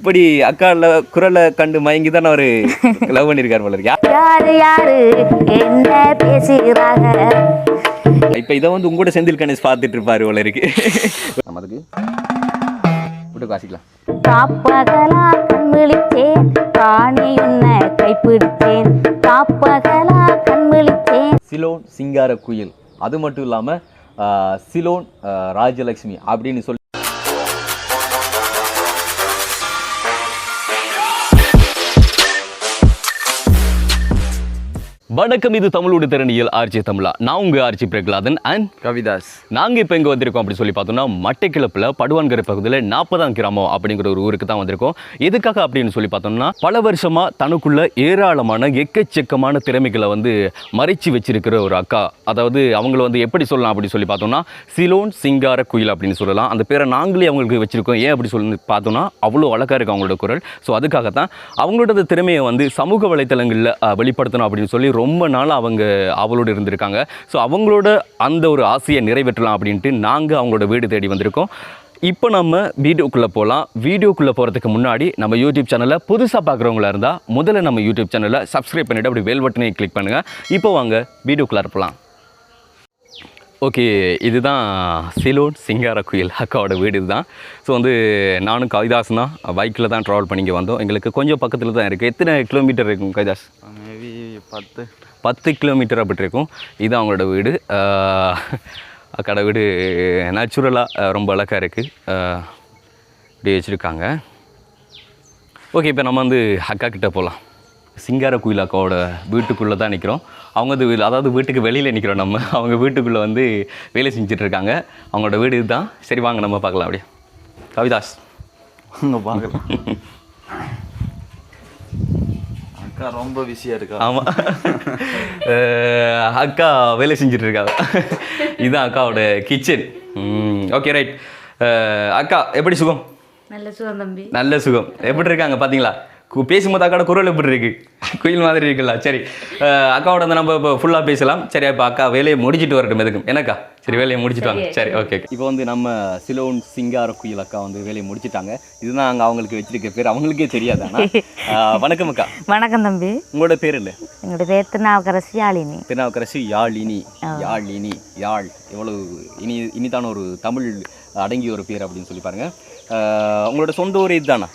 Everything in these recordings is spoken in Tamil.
இப்படி அக்கால குரலை கண்டு மயங்கி தான் அவரு லவ் பண்ணியிருக்காரு போல யாரு யாரு என்ன பேசுகிறாங்க இப்ப இதை வந்து உங்களோட செந்தில் கணேஷ் பார்த்துட்டு இருப்பாரு போல இருக்கு. நம்ம அதுக்கு விட்டு வாசிக்கலாம் காப்பகலா கண் விழித்தேன். காணி உன்னை கைப்பிடித்தேன். காப்பகலா கண் விழித்தேன். சிலோன் சிங்கார குயில். அது மட்டும் இல்லாம சிலோன் ஆஹ், ராஜலட்சுமி அப்படின்னு சொல்லி வணக்கம் இது தமிழோட திறனியல் ஆர்ஜி தமிழா. நான் உங்க ஆர்ஜி பிரகலாதன் அண்ட் கவிதாஸ். நாங்க இப்போ எங்க வந்திருக்கோம் அப்படி சொல்லி பார்த்தோம்னா மட்டைக்கிழப்புல படுவான்கரை பகுதியில் நாற்பதாம் கிராமம் அப்படிங்கிற ஒரு ஊருக்கு தான் வந்திருக்கோம். எதுக்காக அப்படின்னு சொல்லி பார்த்தோம்னா பல வருஷமா தனக்குள்ள ஏராளமான எக்கச்சக்கமான திறமைகளை வந்து மறைச்சு வச்சிருக்கிற ஒரு அக்கா. அதாவது அவங்கள வந்து எப்படி சொல்லலாம் அப்படி சொல்லி பார்த்தோம்னா சிலோன் சிங்கார குயில் அப்படின்னு சொல்லலாம். அந்த பேரை நாங்களே அவங்களுக்கு வச்சிருக்கோம். ஏன் அப்படி சொல்லி பார்த்தோம்னா அவ்வளோ அழகா இருக்கு அவங்களோட குரல். ஸோ அதுக்காக தான் அவங்களோட திறமையை வந்து சமூக வலைத்தளங்களில் வெளிப்படுத்தணும் அப்படின்னு சொல்லி ரொம்ப நாள் அவங்க அவளோடு இருந்திருக்காங்க. ஸோ அவங்களோட அந்த ஒரு ஆசையை நிறைவேற்றலாம் அப்படின்ட்டு நாங்கள் அவங்களோட வீடு தேடி வந்திருக்கோம். இப்போ நம்ம வீடியோக்குள்ளே போகலாம் வீடியோக்குள்ளே போகிறதுக்கு முன்னாடி நம்ம யூடியூப் சேனலை புதுசாக பார்க்குறவங்களா இருந்தால் முதல்ல நம்ம யூடியூப் சேனலை சப்ஸ்கிரைப் பண்ணிவிட்டு அப்படி பெல் பட்டனை கிளிக் பண்ணுங்கள் இப்போ வாங்க வீடியோக்குள்ளே இருப்பலாம் ஓகே இதுதான் சிலோன் சிங்கார குயில் அக்காவோட வீடு இதுதான். ஸோ வந்து நானும் கவிதாஸ் தான். பைக்கில் தான் ட்ராவல் பண்ணிக்க வந்தோம். எங்களுக்கு கொஞ்சம் பக்கத்தில் தான் இருக்குது எத்தனை கிலோமீட்டர் இருக்கும் கவிதாஸ் பத்து. பத்து கிலோமீட்டர் அப்படி இருக்கும் இது அவங்களோட வீடு. அக்காவோட வீடு நேச்சுரலாக ரொம்ப அழகாக இருக்குது இப்படி வச்சுருக்காங்க. ஓகே இப்போ நம்ம வந்து அக்கா கிட்ட போகலாம் சிங்கார குயில் அக்காவோட வீட்டுக்குள்ளே தான் நிற்கிறோம் அவங்க அது வீ- அதாவது வீட்டுக்கு வெளியில் நிற்கிறோம் நம்ம. அவங்க வீட்டுக்குள்ளே வந்து வேலை செஞ்சுட்டு இருக்காங்க. அவங்களோட வீடு இதுதான். சரி வாங்க நம்ம பார்க்கலாம் அப்படியே. கவிதாஸ். பார்க்கலாம் அக்கா ரொம்ப பிஸியாக இருக்கா? ஆமாம் அக்கா வேலை செஞ்சுட்டு இருக்காங்க இதுதான் அக்காவோட கிச்சன் ஓகே ரைட் அக்கா எப்படி சுகம்? நல்ல சுகம் தம்பி. நல்ல சுகம். எப்படி இருக்காங்க? பார்த்தீங்களா கு- பேசும்போது அக்காவோட குரல் எப்படி இருக்கு? குயில் மாதிரி இருக்குல்ல சரி. அஹ், அக்காவோட வந்து நம்ம இப்போ ஃபுல்லாக பேசலாம். சரி இப்போ அக்கா வேலையை முடிச்சிட்டு வரட்டும் எதுக்கும். என்னக்கா? சரி வேலையை முடிச்சிட்டு வாங்க. சரி ஓகே இப்போ வந்து நம்ம சிலோன் சிங்கார குயில் அக்கா வந்து வேலையை முடிச்சிட்டாங்க. இதுதான் அங்கே அவங்களுக்கு வச்சிருக்க பேர். அவங்களுக்கே தெரியாது ஆனால் வணக்கம் அக்கா. வணக்கம் தம்பி. உங்களோட பேர் இல்லை எங்களோட பேர் திருநாவுக்கரசி யாழினி. திருநாவுக்கரசு யாழினி. யாழினி யாழ். எவ்வளவு இனி இனிதான ஒரு தமிழ் அடங்கிய ஒரு பேர் அப்படின்னு சொல்லி பாருங்க. அஹ், உங்களோட சொந்த ஊர் இதுதானா?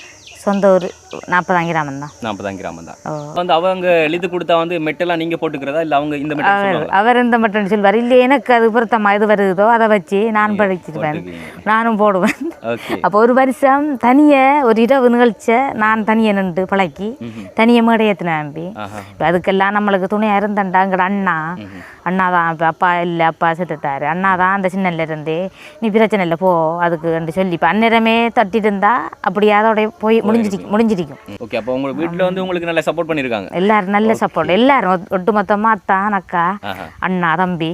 சொந்த ஊர் நாற்பதாம் கிராமம் தான். நாற்பதாம் கிராமம் தான். வந்து அவங்க எழுதி கொடுத்தா வந்து மெட்டெல்லாம் நீங்க போட்டுக்கிறதா? இல்ல அவங்க இந்த மெட்டல் அவர் இந்த மட்டும் சொல்வார். இல்லை எனக்கு அது பொருத்தமா இது வருதோ அதை வச்சு நான் படிச்சிருப்பேன் நானும் போடுவேன். அப்போ ஒரு வருஷம் தனியே ஒரு இரவு நிகழ்ச்சியை நான் தனியே நின்று பழக்கி தனியே மேடையத்தின நம்பி இப்போ அதுக்கெல்லாம் நம்மளுக்கு துணையாக இருந்தண்டா எங்கட அண்ணா. அண்ணா தான் இப்போ அப்பா இல்லை அப்பா செத்துட்டாரு. அண்ணா தான் அந்த சின்னல்ல இருந்தே நீ பிரச்சனை இல்லை போ அதுக்கு சொல்லி. இப்போ அந்நேரமே தட்டிட்டு இருந்தா அப்படியே அதோட போய் முடிஞ்சிருக்கும் முடிஞ்சிருக்கும் ஓகே அப்போ உங்க வீட்ல வந்து உங்களுக்கு நல்லா சப்போர்ட் பண்ணிருக்காங்க. எல்லாரும் நல்ல சப்போர்ட் எல்லாரும் ஒட்டு- ஒட்டுமொத்தமா அத்தா அக்கா அண்ணா தம்பி.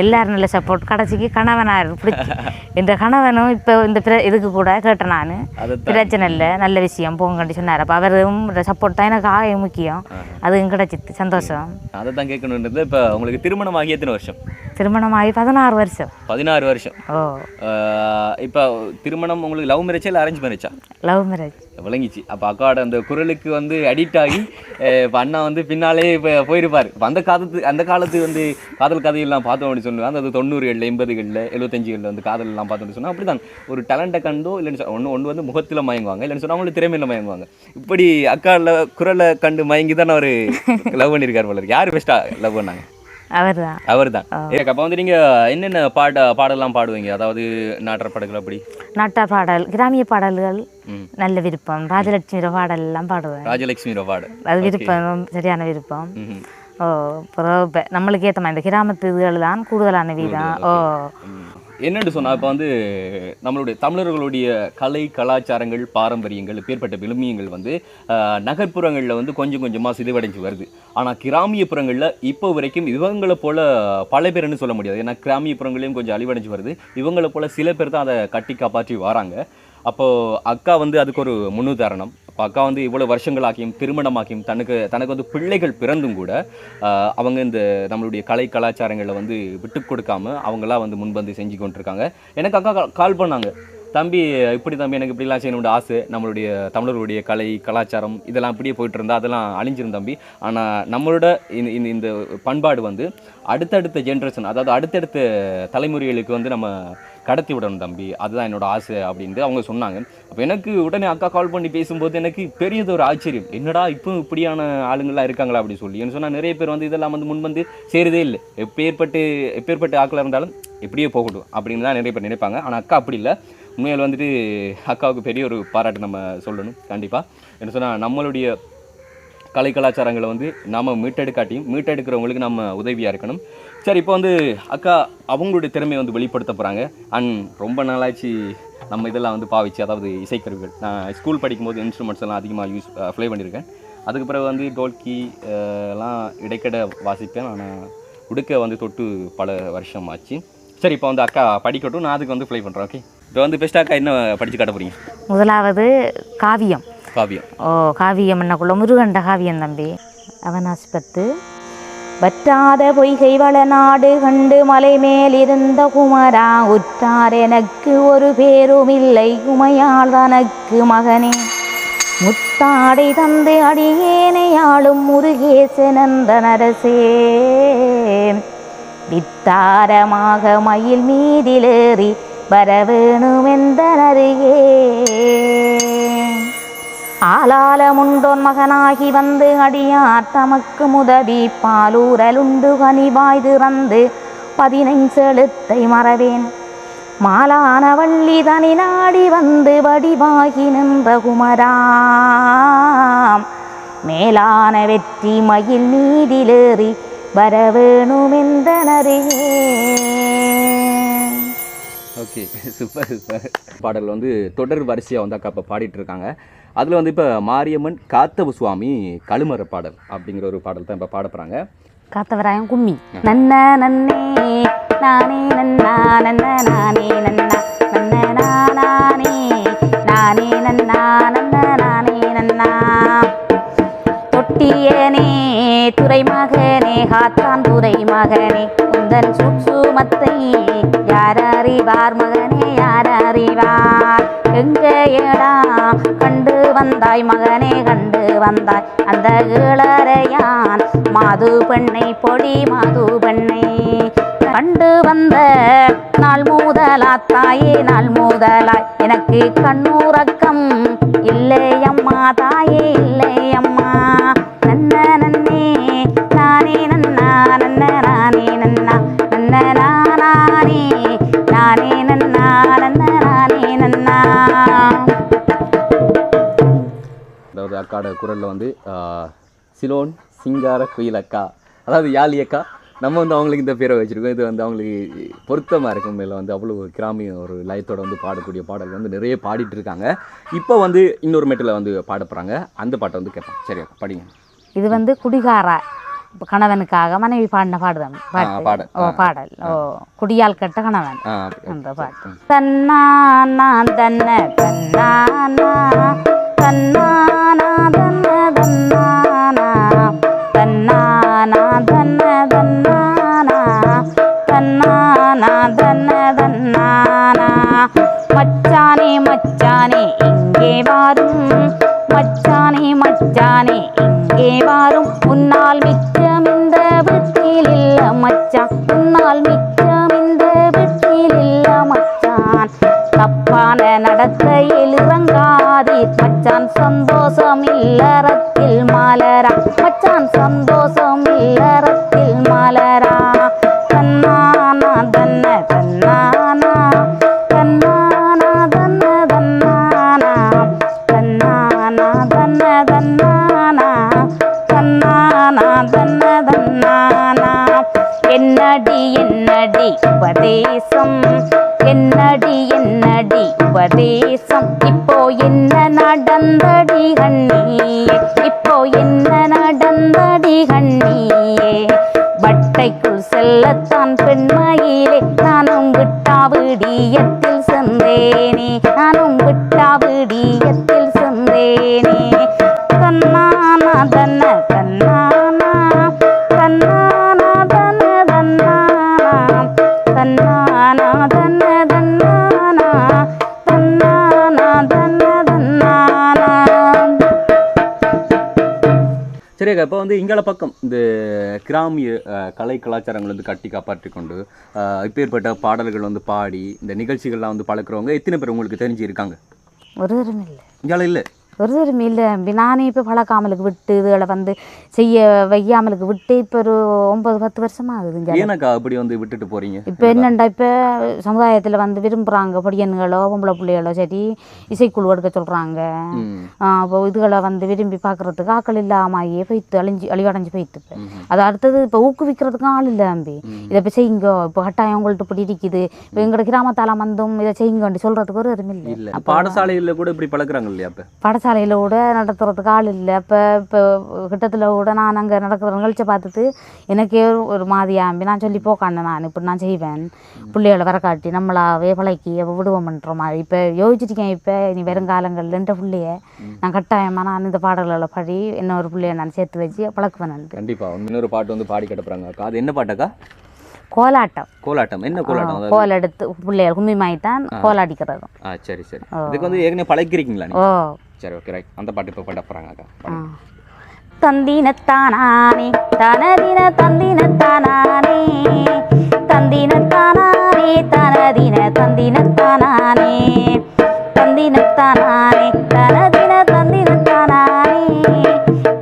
எல்லாரும் நல்ல சப்போர்ட் கடைசிக்கு கணவனார் பிடிச்சி இந்த கணவனும் இப்போ இந்த இதுக்கு கூட கேட்டேன் நான். பிரச்சனை இல்லை நல்ல விஷயம் போங்கன்னு சொன்னார். அப்போ அவரும் சப்போர்ட் தான் எனக்கு ஆக முக்கியம். அதுவும் கிடைச்சிட்டு சந்தோஷம். அதை தான் கேட்கணுன்றது. இப்போ உங்களுக்கு திருமணம் ஆகி எத்தனை வருஷம்? திருமணமாகி பதினாறு வருஷம். பதினாறு வருஷம். ஓ. இப்போ திருமணம் உங்களுக்கு லவ் மேரேஜா இல்லை அரேஞ்ச் மேரேஜா லவ் மேரேஜ் விளங்கிச்சு. அப்போ அக்காவோட அந்த குரலுக்கு வந்து அடிக்ட் ஆகி இப்போ அண்ணா வந்து பின்னாலே இப்போ போயிருப்பார். இப்போ அந்த காலத்து அந்த காலத்து வந்து காதல் கதையெல்லாம் பார்த்தோம் அப்படின்னு சொல்லுவாங்க. அந்த தொண்ணூறுகளில் எண்பதுகளில் எழுபத்தஞ்சுகளில் வந்து காதலெல்லாம் பார்த்தோம்னு சொன்னால் அப்படி தான் ஒரு டேலண்ட்டை கண்டோ இல்லைன்னு சொன்னா ஒன்று ஒன்று வந்து முகத்தில் மயங்குவாங்க. இல்லைன்னு சொன்னால் அவங்களுக்கு திறமையில் மயங்குவாங்க. இப்படி அக்காவில் குரலை கண்டு மயங்கி தான் அவர் லவ் பண்ணியிருக்கார் போல யார் பெஸ்ட்டாக லவ் பண்ணாங்க? அவர் தான் அவர் தான் அப்போ வந்து நீங்கள் என்னென்ன பாட பாடலாம் பாடுவீங்க? அதாவது நாட்டுற படங்கள் அப்படி? நாட்டார் பாடல் கிராமிய பாடல்கள். நல்ல விருப்பம். ராஜலட்சுமி பாடல் எல்லாம் பாடுவேன். ராஜலட்சுமி பாடு. அது விருப்பம் சரியான விருப்பம். ஓ நம்மளுக்கு ஏற்ற மாதிரி இந்த கிராமத்து இதுகள் தான் கூடுதலான வீதம். ஓ என்னென்னு சொன்னால் இப்போ வந்து நம்மளுடைய தமிழர்களுடைய கலை கலாச்சாரங்கள் பாரம்பரியங்கள் பேர்பட்ட விழுமியங்கள் வந்து நகர்ப்புறங்களில் வந்து கொஞ்சம் கொஞ்சமாக சிதைவடைஞ்சு வருது. ஆனால் கிராமியப்புறங்களில் இப்போ வரைக்கும் இவங்களை போல பல பேர்னு சொல்ல முடியாது. ஏன்னா கிராமியப்புறங்களையும் கொஞ்சம் அழிவடைஞ்சு வருது. இவங்களை போல சில பேர் தான் அதை கட்டி காப்பாற்றி வராங்க. அப்போது அக்கா வந்து அதுக்கு ஒரு முன்னுதாரணம். அப்போ அக்கா வந்து இவ்வளோ வருஷங்களாக்கியும் திருமணமாக்கியும் தனக்கு தனக்கு வந்து பிள்ளைகள் பிறந்தும் கூட அவங்க இந்த நம்மளுடைய கலை கலாச்சாரங்களை வந்து விட்டு கொடுக்காம அவங்களா வந்து முன்பந்து செஞ்சு கொண்டிருக்காங்க. எனக்கு அக்கா கால் பண்ணாங்க. தம்பி இப்படி தம்பி எனக்கு இப்படிலாம் செய்யணும்னு ஆசை. நம்மளுடைய தமிழர்களுடைய கலை கலாச்சாரம் இதெல்லாம் இப்படியே போயிட்டு இருந்தால் அதெல்லாம் அழிஞ்சிரும் தம்பி. ஆனால் நம்மளோட இந்த இந்த இந்த பண்பாடு வந்து அடுத்தடுத்த ஜென்ரேஷன் அதாவது அடுத்தடுத்த தலைமுறைகளுக்கு வந்து நம்ம கடத்தி விடணும் தம்பி. அதுதான் என்னோட ஆசை அப்படின்ட்டு அவங்க சொன்னாங்க. அப்போ எனக்கு உடனே அக்கா கால் பண்ணி பேசும்போது எனக்கு பெரியது ஒரு ஆச்சரியம். என்னடா இப்போ இப்படியான ஆளுங்கள்லாம் இருக்காங்களா அப்படின்னு சொல்லி. என்ன சொன்னால் நிறைய பேர் வந்து இதெல்லாம் வந்து முன் வந்து செய்கிறதே இல்லை. எப்பேற்பட்டு எப்பேற்பட்ட ஆட்களாக இருந்தாலும் எப்படியே போகட்டும் அப்படின்னு தான் நிறைய பேர் நினைப்பாங்க. ஆனால் அக்கா அப்படி இல்லை. உண்மையில் வந்துட்டு அக்காவுக்கு பெரிய ஒரு பாராட்டு நம்ம சொல்லணும். கண்டிப்பாக என்ன சொன்னால் நம்மளுடைய கலை கலாச்சாரங்களை வந்து நாம் மீட்டெடுக்காட்டியும் மீட்டெடுக்கிறவங்களுக்கு நம்ம உதவியாக இருக்கணும். சரி இப்போ வந்து அக்கா அவங்களுடைய திறமையை வந்து வெளிப்படுத்த போகிறாங்க அண்ட் ரொம்ப நாளாச்சு நம்ம இதெல்லாம் வந்து பாவிச்சு அதாவது இசைக்கருவிகள். நான் ஸ்கூல் படிக்கும்போது இன்ஸ்ட்ருமெண்ட்ஸ் எல்லாம் அதிகமாக யூஸ் ப்ளே பண்ணியிருக்கேன். அதுக்கு பிறகு வந்து டோல்கி எல்லாம் இடைக்கட வாசிப்பேன். ஆனால் உடுக்க வந்து தொட்டு பல வருஷம் ஆச்சு. சரி இப்போ வந்து அக்கா படிக்கட்டும். நான் அதுக்கு வந்து ப்ளே பண்ணுறேன் ஓகே இப்போ வந்து பெஸ்ட் அக்கா என்ன படித்து காட்ட போகிறீங்க முதலாவது காவியம். காவியம். ஓ காவியம் என்னக்குள்ள முருகண்ட காவியம் தம்பி. அவனாஸ்பத்து. வற்றாத பொய்கை வளநாடு கண்டு மலை மேலிருந்த குமரா உற்றார் எனக்கு ஒரு பேரும் இல்லை உமையாள் தனக்கு மகனே. முத்தாடை தந்து அடியேனை ஆளும் முருகேசனந்த நரசே வித்தாரமாக மயில் மீதிலேறி வரவேணுமெந்தனறியே ஆளால முண்டோன் மகனாகி வந்து அடியார் தமக்கு முதவி பாலூரலுண்டு கனிவாய் திறந்து பதினைஞ்செழுத்தை மறவேன். மாலான வள்ளி தனி நாடி வந்து வடிவாகி நின்ற குமராம். மேலான வெற்றி மயில் நீதிலேறி வரவேணுமெந்தனறியே ஓகே சூப்பர் சூப்பர் பாடல் வந்து தொடர் வரிசையாக வந்து அக்கா இப்போ பாடிட்டு இருக்காங்க அதில் வந்து இப்போ மாரியம்மன் காத்தவ சுவாமி கழுமர பாடல் அப்படிங்கிற ஒரு பாடல் தான் இப்போ பாட போகிறாங்க காத்தவராயன் கும்மி. நன்ன நன்னே நானே நன்னா நன்ன நானே நன்னா நன்ன நானே நானே நன்னா நன்ன நானே நன்னா. தொட்டியனே துறை மகனே காத்தான் துறை மகனே உந்தன் சுற்றுமத்தை அறிவார் மகனே யார் அறிவார்? எங்க ஏடா? கண்டு வந்தாய் மகனே கண்டு வந்தாய். அந்த இளரையான் மாது பெண்ணை பொடி மாது பெண்ணை. கண்டு வந்த நாள் மூதலா தாயே நாள் மூதலாய். எனக்கு கண்ணு குரலில் வந்து சிலோன் சிங்கார குயில் அக்கா அதாவது யாழி அக்கா நம்ம வந்து அவங்களுக்கு இந்த பேரை வச்சுருக்கோம். இது வந்து அவங்களுக்கு பொருத்தமாக இருக்கும். மேலே வந்து அவ்வளோ கிராமிய ஒரு லயத்தோட வந்து பாடக்கூடிய பாடல் வந்து நிறைய பாடிட்டு இருக்காங்க. இப்போ வந்து இன்னொரு மெட்டில் வந்து பாட போகிறாங்க அந்த பாட்டை வந்து கேட்போம். சரி படிங்க. இது வந்து குடிகாரா இப்ப கணவனுக்காக மனைவி பாடின பாடுதான். பாடல். ஓ பாடல். ஓ குடியால் கட்ட கணவன். அந்த பாட்டு. தன்ன தன்னானா தன்னானா. தன்ன Bye. மச்சான் சந்தோஷம் இல்லறத்தில் மலரா. மச்சான் சந்தோஷம் இல்லறத்தில் பெண்மையிலே நானும் விட்டா விடியத்தில் சென்றேனே நானும் விட்டா விடியத்தில் சென்றேனே. வந்து இங்கால பக்கம் இந்த கிராமிய கலை கலாச்சாரங்கள் வந்து கட்டி காப்பாற்றி கொண்டு இப்பேற்பட்ட பாடல்கள் வந்து பாடி இந்த நிகழ்ச்சிகள்லாம் வந்து பழக்கிறவங்க எத்தனை பேர் உங்களுக்கு தெரிஞ்சு இருக்காங்க ஒருவரும் இல்லை. இங்கால இல்லை. ஒருவரும் இல்லை நானே இப்போ பழக்காமலுக்கு விட்டு இதுகளை வந்து செய்ய வையாமலுக்கு விட்டு இப்போ ஒரு ஒன்பது பத்து வருஷமா ஆகுது இங்க. ஏனக்கா அப்படி வந்து விட்டுட்டு போறீங்க? இப்போ என்னண்டா இப்போ சமுதாயத்தில் வந்து விரும்புகிறாங்க பொடியன்களோ பொம்பளை பிள்ளைகளோ சரி இசைக்குழு எடுக்க சொல்கிறாங்க. இப்போ இதுகளை வந்து விரும்பி பார்க்குறதுக்கு ஆக்கள் இல்லாமையே போய்த்து அழிஞ்சு அழிவடைஞ்சு போய்த்து இப்போ. அது அடுத்தது இப்போ ஊக்குவிக்கிறதுக்கும் ஆள் இல்லை தம்பி. இதை இப்போ செய்யுங்க. இப்போ கட்டாயம் உங்கள்ட்ட இப்படி இருக்குது. இப்போ எங்களோட கிராமத்தால வந்தும் இதை செய்யுங்கன்னு சொல்கிறதுக்கு ஒரு அருமை இல்லை. பாடசாலைகளில் கூட இப்படி பழக்குறாங்க இல்லையா அப்ப பாடசாலையில் கூட நடத்துறதுக்கு ஆள் இல்லை. இப்போ இப்போ கிட்டத்தில் கூட நான் அங்கே நடக்கிற நிகழ்ச்சியை பார்த்துட்டு எனக்கே ஒரு- ஒரு மாதிரியாம்பி நான் சொல்லி போக்காண்டேன் நான் இப்படி நான் செய்வேன். பிள்ளைகளை வர காட்டி நம்மளாவே பழக்கி அப்போ விடுவோம்ன்ற மாதிரி. இப்போ யோசிச்சிருக்கேன். இப்போ இனி வருங்காலங்களில் என்ற பிள்ளைய நான் கட்டாயமாக நான் இந்த பாடல்களை பாடி இன்னொரு பிள்ளைய நான் சேர்த்து வச்சு பழக்குவேன் கண்டிப்பா. இன்னொரு பாட்டு வந்து பாடி கட்டப்புறாங்க அக்கா அது என்ன பாட்டக்கா? கோலாட்டம். கோலாட்டம். என்ன கோலாட்டம்? கோல் எடுத்து பிள்ளைகள் கும்மி மாய்த்தான் கோலாடிக்கிறதும் ஆ சரி சரி. இதுக்கு வந்து ஏற்கனவே பழக்கிறீங்களா ஓ. சரி ஓகே ரைட் அந்த பாட்டு இப்போ பாட போறாங்க அக்கா. தந்தினத்தானானே தனதின தந்தினத்தானானே தந்தினத்தானானே தனதின தந்தினத்தானானே தந்தினத்தானானே தனதின தந்தினத்தானானே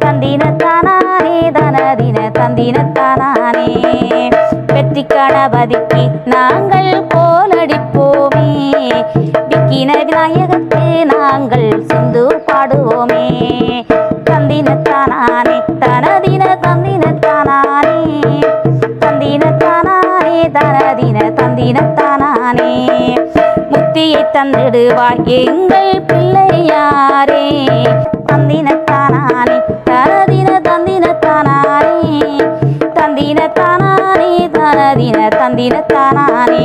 தந்தினத்தானானே தனதின தந்தினத்தானானே வெற்றி கணபதிக்கு தந்திடுவாய். எங்கள் பிள்ளையாரே தந்தினத்தானானே தனதின தந்தினத்தானானே தந்தினத்தானானே தனதின தந்தினத்தானானே.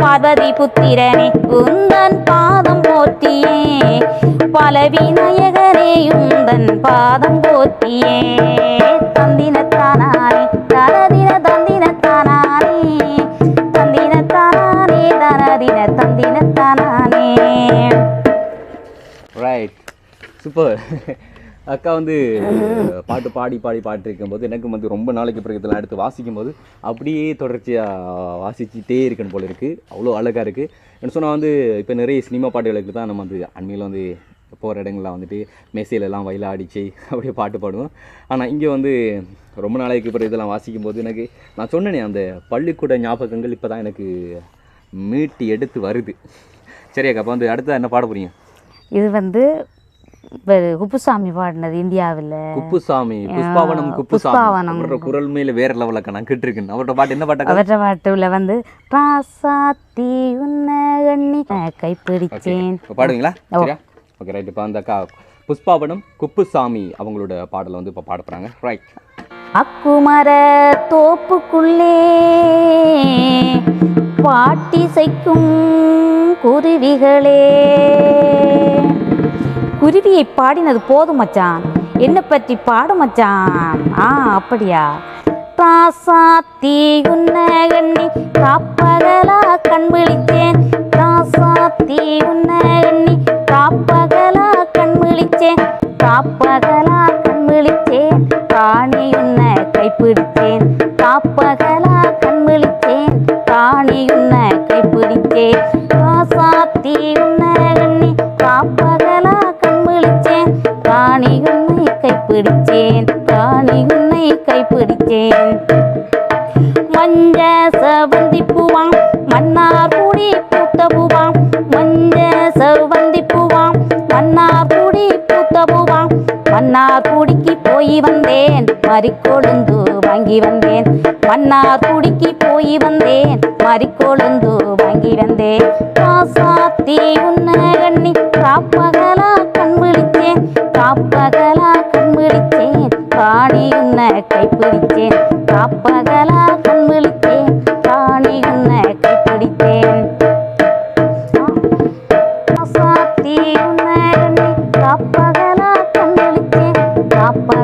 பார்வதி புத்திரனே உந்தன் பாதம் போற்றியே பலவிநாயகரே உந்தன் பாதம் போற்றியே தந்தின அப்போ அக்கா வந்து பாட்டு பாடி பாடி பாட்டு இருக்கும்போது எனக்கு வந்து ரொம்ப நாளைக்கு பிறகு இதெல்லாம் எடுத்து வாசிக்கும் போது அப்படியே தொடர்ச்சியாக வாசிச்சுட்டே இருக்கணும் போல இருக்குது அவ்வளோ அழகாக இருக்குது என்ன சொன்னால் வந்து இப்போ நிறைய சினிமா பாட்டுகளுக்கு தான் நம்ம வந்து அண்மையில் வந்து போகிற இடங்கள்லாம் வந்துட்டு மேசையிலலாம் வயலாடிச்சு அப்படியே பாட்டு பாடுவோம். ஆனால் இங்கே வந்து ரொம்ப நாளைக்கு பிறகு இதெல்லாம் வாசிக்கும் போது எனக்கு நான் சொன்னேனே அந்த பள்ளிக்கூட ஞாபகங்கள் இப்போ தான் எனக்கு மீட்டி எடுத்து வருது. சரி அக்கா அப்போ வந்து அடுத்த என்ன பாட போகிறீங்க இது வந்து குப்புசாமி பாடினது இந்தியாவில். குப்புசாமி புஷ்பாவனம் குப்புசாமி. அவரோட குரல் மேல வேற லெவலுக்கு நான் கேட்டிருக்கேன் அவரோட பாட்டு என்ன பாட்டா அவற்ற பாட்டுல வந்து ராசாத்தி உன்ன எண்ணி கைப்பிடிச்சேன். பாடுவீங்களா? ஓகே ரைட் இப்போ அந்த புஷ்பாவனம் குப்புசாமி அவங்களோட பாடலை வந்து இப்போ பாட ரைட் அக்குமர தோப்புக்குள்ளே பாட்டி செய்க்கும் குருவிகளே. குருவியை பாடினது போதும் மச்சான். என்னை பற்றி பாடு மச்சான். ஆ அப்படியா? ராசாத்தி உன்ன எண்ணி காப்பகலா கண் விழிச்சேன் ராசாத்தி உன்ன எண்ணி காப்பகலா கண் விழிச்சேன் காப்பகலா கண் விழித்தேன் ராணி உன்ன கைப்பிடித்தேன். கைப்பிடித்தேன் மஞ்ச செவந்தி பூவாம் மன்னார் கூடி பூத்த பூவாம் மஞ்ச செவந்தி பூவாம் மன்னார் கூடி பூத்த பூவாம் மன்னார் குடிக்கு போய் வந்தேன் மறிக்கொழுந்து வாங்கி வந்தேன். மன்னார் குடிக்கு போய் வந்தேன் மறிக்கொழு விழித்தேன்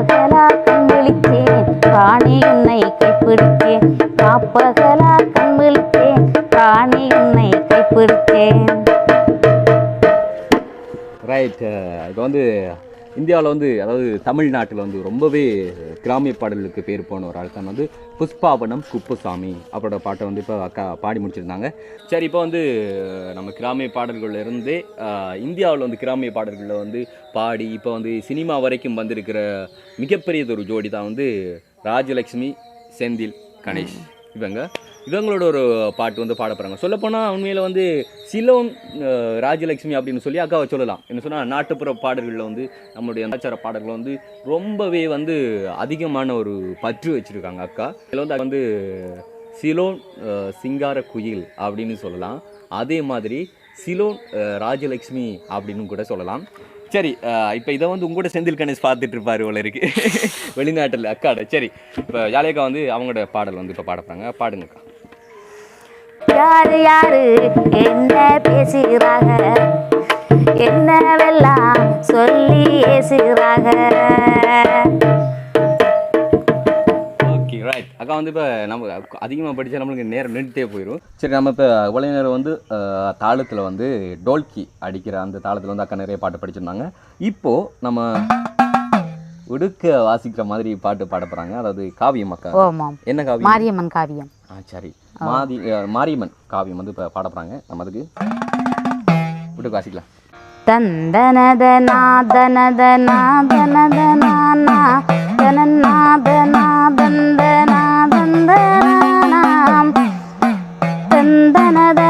இந்தியாவில் வந்து அதாவது தமிழ்நாட்டில் வந்து ரொம்பவே கிராமிய பாடல்களுக்கு பேர் போன ஒரு ஆள் தான் வந்து புஷ்பாவனம் குப்புசாமி அப்படின்ற பாட்டை வந்து இப்போ அக்கா பாடி முடிச்சிருந்தாங்க. சரி இப்போ வந்து நம்ம கிராமிய பாடல்கள்ல இருந்தே இந்தியாவில் வந்து கிராமிய பாடல்களில் வந்து பாடி இப்போ வந்து சினிமா வரைக்கும் வந்திருக்கிற மிகப்பெரியதொரு ஜோடி தான் வந்து ராஜலக்ஷ்மி செந்தில் கணேஷ். இவங்க இவங்களோட ஒரு பாட்டு வந்து பாட போகிறாங்க சொல்லப்போனால் உண்மையில் வந்து சிலோன் ராஜலட்சுமி ராஜலக்ஷ்மி அப்படின்னு சொல்லி அக்காவை சொல்லலாம். என்ன சொன்னால் நாட்டுப்புற பாடல்களில் வந்து நம்மளுடைய கலாச்சார பாடல்கள் வந்து ரொம்பவே வந்து அதிகமான ஒரு பற்று வச்சுருக்காங்க அக்கா. இதில் வந்து வந்து சிலோன் சிங்கார குயில் அப்படின்னு சொல்லலாம். அதே மாதிரி சிலோன் ராஜலக்ஷ்மி அப்படின்னு கூட சொல்லலாம். சரி இப்போ இதை வந்து உங்கள்கூட செந்தில் கணேஷ் பார்த்துட்டு இருப்பார் போல இருக்கு. வெளிநாட்டில் அக்காட. சரி இப்போ ஜாலியக்கா வந்து அவங்களோட பாடல் வந்து இப்போ பாடப்படுறாங்க பாடுங்கக்கா யாரு யாரு? என்ன பேசுகிறாங்க என்னவெல்லாம் சொல்லி ஏசுகிறாங்க ஓகே ரைட் அக்கா வந்து இப்போ நம்ம அதிகமாக படித்தா நம்மளுக்கு நேரம் நின்றுட்டே போயிடும் சரி நம்ம இப்போ இவ்வளோ வந்து தாளத்தில் வந்து டோல்கி அடிக்கிற அந்த தாளத்தில் வந்து அக்கா நிறைய பாட்டு படிச்சிருந்தாங்க. இப்போது நம்ம உடுக்க வாசிக்கிற மாதிரி பாட்டு பாட போகிறாங்க அதாவது காவியம் அக்கா. என்ன காவியம்? மாரியம்மன் காவியம். சரி. மாதி மாரியம்மன் காவியம் வந்து இப்போ பாட போகிறாங்க நம்ம அதுக்கு உடுக்க வாசிக்கலாம். தந்தனத நாதனத நாதனத நானா தனநாத நாதந்த நாதந்த நானாம் தந்தனத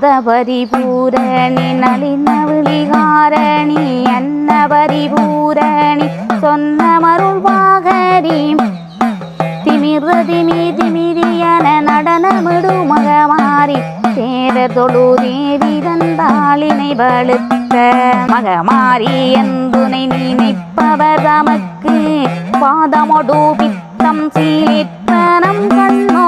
அமிர்த பரிபூரணி நளின விழிகாரணி அன்ன பரிபூரணி சொன்ன மருள் வாகரி திமிர்த திமி திமிரியன நடனமிடு மகமாரி சேர தொழு தேவி தந்தாளினை வலுத்த மகமாரி எந்துனை நினைப்பவர் தமக்கு பாதமொடு பித்தம் சீலிப்பனம் கண்ணோ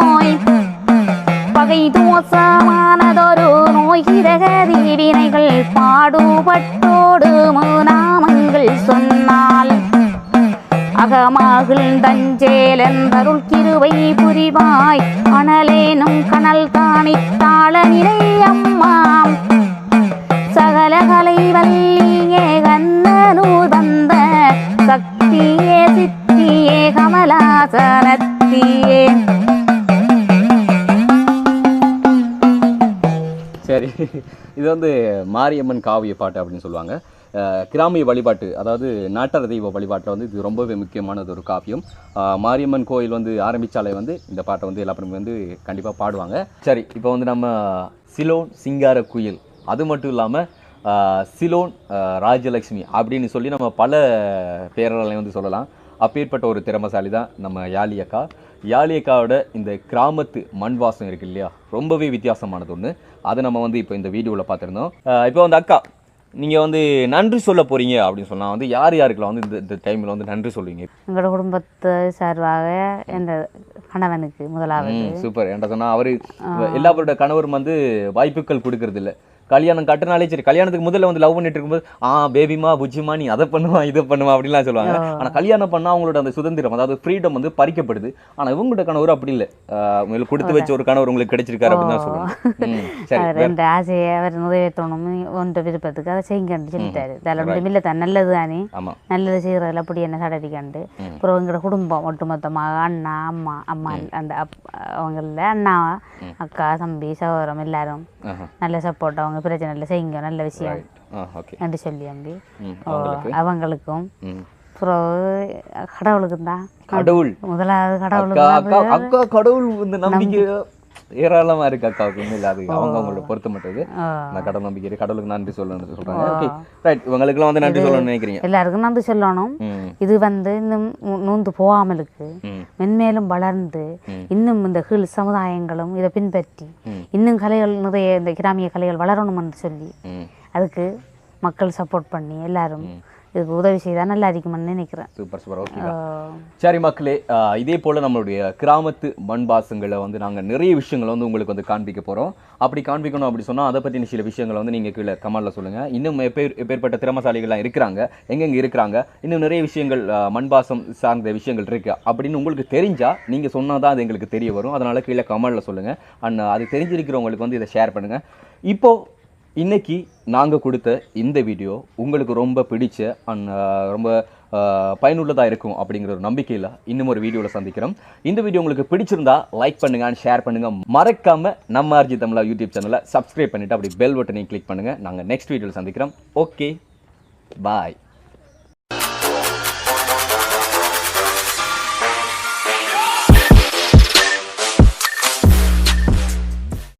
பகை தோசமானதொரு நோய் கிரகதி வினைகள் பாடுபட்டோடு நாமங்கள் சொன்னால் அகமாகில் தஞ்சேலன் தருள் கிருவை புரிவாய் அனலேனும் கனல் தானி தாள நிலை அம்மா இது வந்து மாரியம்மன் காவிய பாட்டு அப்படின்னு சொல்லுவாங்க. கிராமிய வழிபாட்டு அதாவது நாட்டார் தெய்வ வழிபாட்டில் வந்து இது ரொம்பவே முக்கியமானது ஒரு காவியம். மாரியம்மன் கோயில் வந்து ஆரம்பித்தாலே வந்து இந்த பாட்டை வந்து எல்லா பேருமே வந்து கண்டிப்பாக பாடுவாங்க. சரி இப்போ வந்து நம்ம சிலோன் சிங்கார குயில் அது மட்டும் இல்லாமல் சிலோன் ராஜலக்ஷ்மி அப்படின்னு சொல்லி நம்ம பல பேரலையும் வந்து சொல்லலாம். அப்பேற்பட்ட ஒரு திறமசாலி தான் நம்ம யாலி அக்கா. யாழி அக்காவோட இந்த கிராமத்து மண் வாசம் இருக்கு இல்லையா? ரொம்பவே வித்தியாசமானது ஒன்று அதை நம்ம வந்து இப்போ இந்த வீடியோவில் பார்த்துருந்தோம். இப்போ வந்து அக்கா நீங்கள் வந்து நன்றி சொல்ல போகிறீங்க அப்படின்னு சொன்னால் வந்து யார் யாருக்கெல்லாம் வந்து இந்த இந்த டைமில் வந்து நன்றி சொல்லுவீங்க? எங்களோட குடும்பத்து சார்பாக என்ற கணவனுக்கு முதலாவது. சூப்பர். என்கிட்ட சொன்னால் அவர் எல்லாரோட கணவரும் வந்து வாய்ப்புகள் கொடுக்கறது இல்ல கல்யாணம் கட்டினாலே சரி கல்யாணத்துக்கு முதல்ல வந்து லவ் பண்ணிட்டு இருக்கும்போது ஆ பேபிமா புஜிமா நீ அதை பண்ணுவா இதை பண்ணுவா அப்படிலாம் சொல்லுவாங்க. ஆனா கல்யாணம் பண்ணா அவங்களோட அந்த சுதந்திரம் அதாவது ஃப்ரீடம் வந்து பறிக்கப்படுது. ஆனா இவங்களோட கணவர் அப்படி இல்லை. உங்களுக்கு கொடுத்து வச்ச ஒரு கணவர் உங்களுக்கு கிடைச்சிருக்காரு அப்படின்னு தான் சொல்லுவாங்க. என்ற ஆசையை அவர் நிறைவேற்றணும் ஒன்ற விருப்பத்துக்கு அதை செய்யுங்கன்னு சொல்லிட்டாரு. அதில் ஒன்றும் இல்லை தான் நல்லது தானே. நல்லது செய்கிறதுல அப்படி என்ன சடதி கண்டு. அப்புறம் எங்களோட குடும்பம் ஒட்டுமொத்தமாக அண்ணா அம்மா அம்மா அந்த அப் அவங்கள அண்ணா அக்கா தம்பி சகோதரம் எல்லாரும் நல்ல சப்போர்ட் அவங்க பிரச்சனை இல்லை. செய்யுங்க. நல்ல விஷயம். என்று சொல்லி அம்பி. அவங்களுக்கும். கடவுளுக்கும் தான். கடவுள். முதலாவது கடவுளுக்கு அக்கா கடவுள் இந்த நம்பிக்கை ஏராளமா இருக்கு அக்காவுக்கு உண்மையில அது அவங்க அவங்களோட பொறுத்த மட்டும் நான் கடவுள் நம்பிக்கை. கடவுளுக்கு நன்றி சொல்லணும்னு சொல்றாங்க ரைட் இவங்களுக்குலாம் வந்து நன்றி சொல்லணும்னு நினைக்கிறீங்க. எல்லாருக்கும் நன்றி சொல்லணும். இது வந்து இன்னும் நூந்து போகாமலுக்கு மென்மேலும் வளர்ந்து இன்னும் இந்த கீழ் சமுதாயங்களும் இதை பின்பற்றி. இன்னும் கலைகள் நிறைய இந்த கிராமிய கலைகள் வளரணும் என்று சொல்லி அதுக்கு மக்கள் சப்போர்ட் பண்ணி எல்லாரும் இதுக்கு உதவி செய்தால் நல்லா இருக்குமென்னு நினைக்கிறேன். Super super. ஓகே சரி மக்களே இதே போல் நம்மளுடைய கிராமத்து மண்பாசங்களை வந்து நாங்கள் நிறைய விஷயங்களை வந்து உங்களுக்கு வந்து காண்பிக்க போகிறோம் அப்படி காண்பிக்கணும் அப்படி சொன்னால் அதை பற்றின சில விஷயங்களை வந்து நீங்கள் கீழே கமெண்ட்டில் சொல்லுங்கள் இன்னும் எப்பேர் எப்பேற்பட்ட திறமசாலிகள்லாம் இருக்கிறாங்க எங்கெங்கே இருக்கிறாங்க இன்னும் நிறைய விஷயங்கள் மண்பாசம் சார்ந்த விஷயங்கள் இருக்குது அப்படின்னு உங்களுக்கு தெரிஞ்சால் நீங்கள் சொன்னால் தான் அது எங்களுக்கு தெரிய வரும். அதனால் கீழே கமெண்ட்டில் சொல்லுங்கள் அண்ட் அது தெரிஞ்சிருக்கிறவங்களுக்கு வந்து இதை ஷேர் பண்ணுங்கள் இப்போது இன்னைக்கு நாங்கள் கொடுத்த இந்த வீடியோ உங்களுக்கு ரொம்ப பிடிச்ச அண்ட் ரொம்ப பயனுள்ளதாக இருக்கும் அப்படிங்கிற ஒரு நம்பிக்கையில் இன்னும் ஒரு வீடியோவில் சந்திக்கிறோம். இந்த வீடியோ உங்களுக்கு பிடிச்சிருந்தா லைக் பண்ணுங்க அண்ட் ஷேர் பண்ணுங்க. மறக்காம நம்ம ஆர்ஜி தமிழா யூடியூப் சேனலை சப்ஸ்கிரைப் பண்ணிவிட்டு அப்படி பெல் பட்டனையும் கிளிக் பண்ணுங்கள் நாங்கள் நெக்ஸ்ட் வீடியோவில் சந்திக்கிறோம். Okay bye